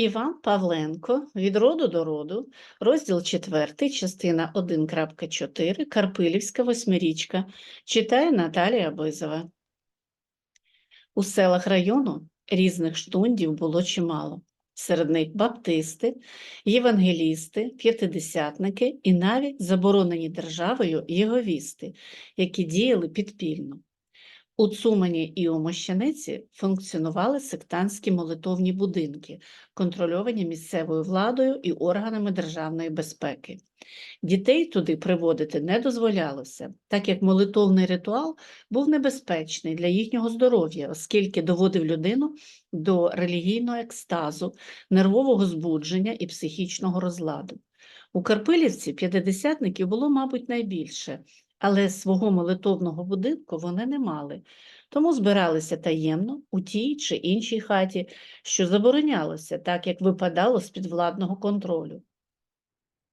Іван Павленко від роду до роду, розділ 4, частина 1.4, Карпилівська восьмирічка, читає Наталія Бизова. У селах району різних штундів було чимало. Серед них баптисти, євангелісти, п'ятидесятники і навіть заборонені державою єговісти, які діяли підпільно. У Цумані і у Мощаниці функціонували сектантські молитовні будинки, контрольовані місцевою владою і органами державної безпеки. Дітей туди приводити не дозволялося, так як молитовний ритуал був небезпечний для їхнього здоров'я, оскільки доводив людину до релігійного екстазу, нервового збудження і психічного розладу. У Карпилівці п'ятидесятників було, мабуть, найбільше, але свого молитовного будинку вони не мали, тому збиралися таємно у тій чи іншій хаті, що заборонялося, так як випадало з підвладного контролю.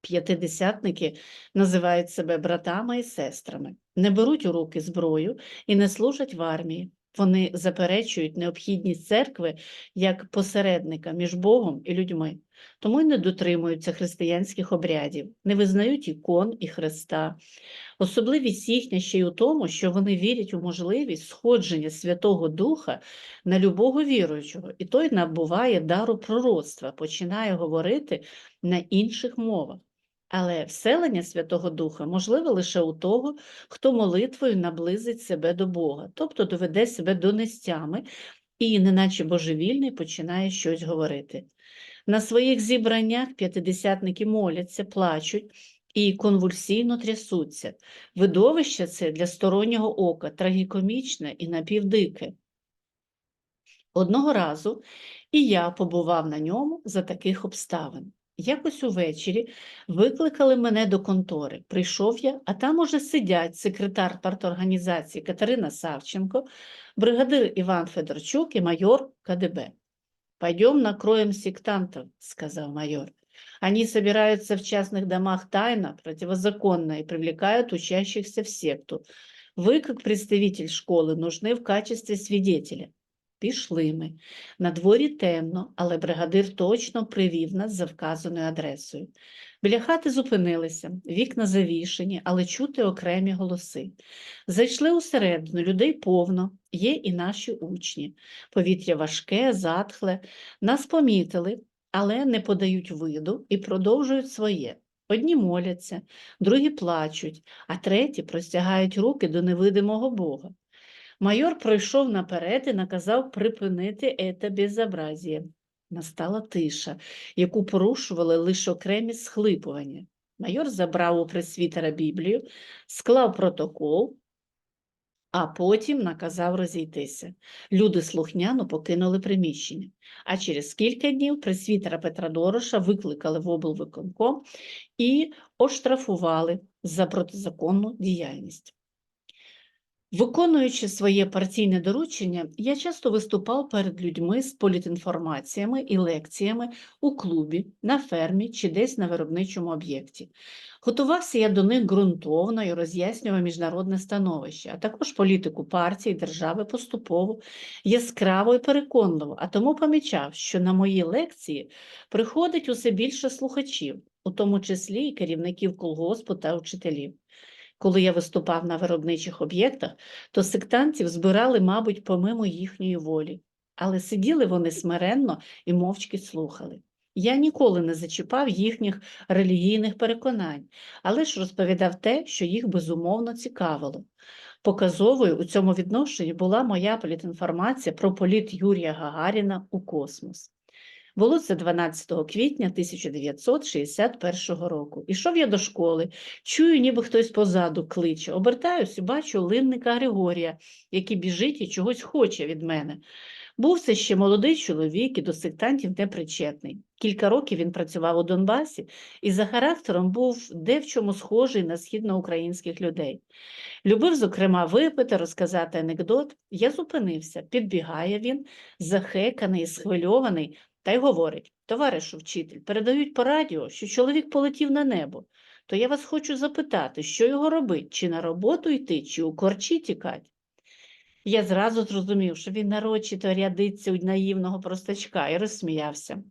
П'ятидесятники називають себе братами і сестрами, не беруть у руки зброю і не служать в армії. Вони заперечують необхідність церкви як посередника між Богом і людьми, тому й не дотримуються християнських обрядів, не визнають ікон і Христа. Особливість їхня ще й у тому, що вони вірять у можливість сходження Святого Духа на любого віруючого, і той набуває дару пророцтва, починає говорити на інших мовах. Але вселення Святого Духа можливе лише у того, хто молитвою наблизить себе до Бога, тобто доведе себе до нестями і, неначе божевільний, починає щось говорити. На своїх зібраннях п'ятидесятники моляться, плачуть і конвульсійно трясуться. Видовище це для стороннього ока трагікомічне і напівдике. Одного разу і я побував на ньому за таких обставин. Якось увечері викликали мене до контори. Прийшов я, а там уже сидять секретар парторганізації Катерина Савченко, бригадир Іван Федорчук і майор КДБ. «Пойдем накроем сектантов», — сказал майор. «Они собираются в частных домах тайно, противозаконно и привлекают учащихся в секту. Вы, как представитель школы, нужны в качестве свидетеля». Пішли ми. На дворі темно, але бригадир точно привів нас за вказаною адресою. Біля хати зупинилися, вікна завішені, але чути окремі голоси. Зайшли усередину, людей повно, є і наші учні. Повітря важке, затхле. Нас помітили, але не подають виду і продовжують своє. Одні моляться, другі плачуть, а треті простягають руки до невидимого Бога. Майор пройшов наперед і наказав припинити ете безобразіє. Настала тиша, яку порушували лише окремі схлипування. Майор забрав у пресвітера Біблію, склав протокол, а потім наказав розійтися. Люди слухняно покинули приміщення. А через кілька днів пресвітера Петра Дороша викликали в облвиконком і оштрафували за протизаконну діяльність. Виконуючи своє партійне доручення, я часто виступав перед людьми з політінформаціями і лекціями у клубі, на фермі чи десь на виробничому об'єкті. Готувався я до них ґрунтовно і роз'яснював міжнародне становище, а також політику партії, держави поступово, яскраво і переконливо, а тому помічав, що на мої лекції приходить усе більше слухачів, у тому числі і керівників колгоспу та вчителів. Коли я виступав на виробничих об'єктах, то сектантів збирали, мабуть, помимо їхньої волі, але сиділи вони смиренно і мовчки слухали. Я ніколи не зачіпав їхніх релігійних переконань, але ж розповідав те, що їх безумовно цікавило. Показовою у цьому відношенні була моя політінформація про політ Юрія Гагаріна у космос. Було це 12 квітня 1961 року. Ішов я до школи, чую, ніби хтось позаду кличе. Обертаюсь і бачу линника Григорія, який біжить і чогось хоче від мене. Був це ще молодий чоловік і до сектантів непричетний. Кілька років він працював у Донбасі і за характером був де в чому схожий на східноукраїнських людей. Любив, зокрема, випити, розказати анекдот. Я зупинився, підбігає він, захеканий схвильований, та й говорить: товаришу вчитель, передають по радіо, що чоловік полетів на небо. То я вас хочу запитати, що його робить, чи на роботу йти, чи у корчі тікать. Я зразу зрозумів, що він нарочито рядиться у наївного простачка і розсміявся.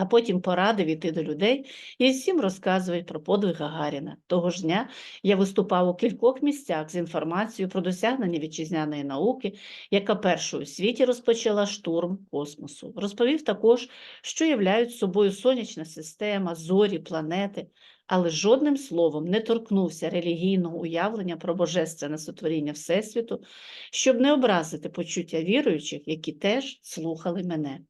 А потім порадив іти до людей і всім розказувати про подвиг Гагаріна. Того ж дня я виступав у кількох місцях з інформацією про досягнення вітчизняної науки, яка першою у світі розпочала штурм космосу. Розповів також, що являють собою сонячна система, зорі, планети, але жодним словом не торкнувся релігійного уявлення про божественне сотворіння Всесвіту, щоб не образити почуття віруючих, які теж слухали мене.